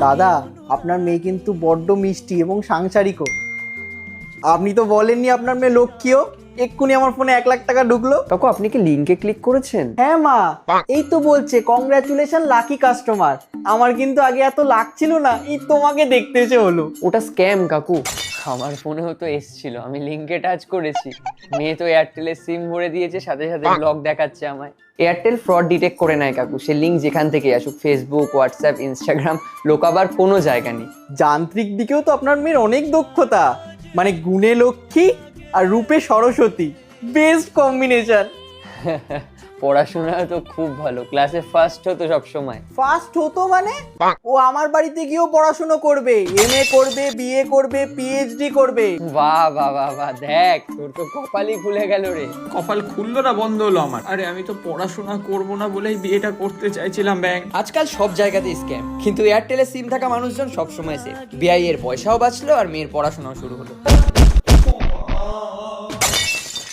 দাদা আপনার মেয়ে কিন্তু বড্ড মিষ্টি এবং সাংসারিকও। আপনি তো বলেননি আপনার মেয়ে লক্ষ্মীও। এক্ষুনি আমার ফোনে এক লাখ টাকা ঢুকলো। কাকু আপনি কি লিঙ্কে ক্লিক করেছেন? হ্যাঁ মা। এই তো বলছে কংগ্রাচুলেশন লাকি কাস্টমার আমার কিন্তু আগে এত লাখ ছিল না এই তোমাকে দেখতে এসে হলো। ওটা স্ক্যাম কাকু। আমার ফোনেও তো এসছিল আমি লিঙ্কে টাচ করেছি। মেয়ে তো এয়ারটেলের সিম ভরে দিয়েছে সাথে সাথে ব্লগ দেখাচ্ছে আমায়। এয়ারটেল ফ্রড ডিটেক্ট করে নেয় কাকু। সে লিঙ্ক যেখান থেকে আসুক ফেসবুক হোয়াটসঅ্যাপ ইনস্টাগ্রাম লোকাবার কোনো জায়গা নেই। যান্ত্রিক দিকেও তো আপনার মেয়ের অনেক দক্ষতা। মানে গুণে লক্ষ্মী আর রূপে সরস্বতী। বেস্ট কম্বিনেশন পড়াশোনা তো খুব ভালো ক্লাসে ফার্স্ট হতো সব সময় ফার্স্ট হতো মানে? ও আমার বাড়িতে গিয়েও পড়াশুনো করবে এমএ করবে বিএ করবে পিএইচডি করবে। বাহ বাহ বাহ বাহ দেখ তোর তো কপালই খুলে গেল রে। কপাল খুললো না বন্ধ হলো আমার। আরে আমি তো পড়াশোনা করব না বলেই বিয়েটা করতে চাইছিলাম ব্যাংক আজকাল সব জায়গাতেই স্ক্যাম কিন্তু এয়ারটেলে সিম থাকা মানুষজন সবসময় সেফ বিআই এর পয়সাও বাঁচলো আর মেয়ের পড়াশোনাও শুরু হলো।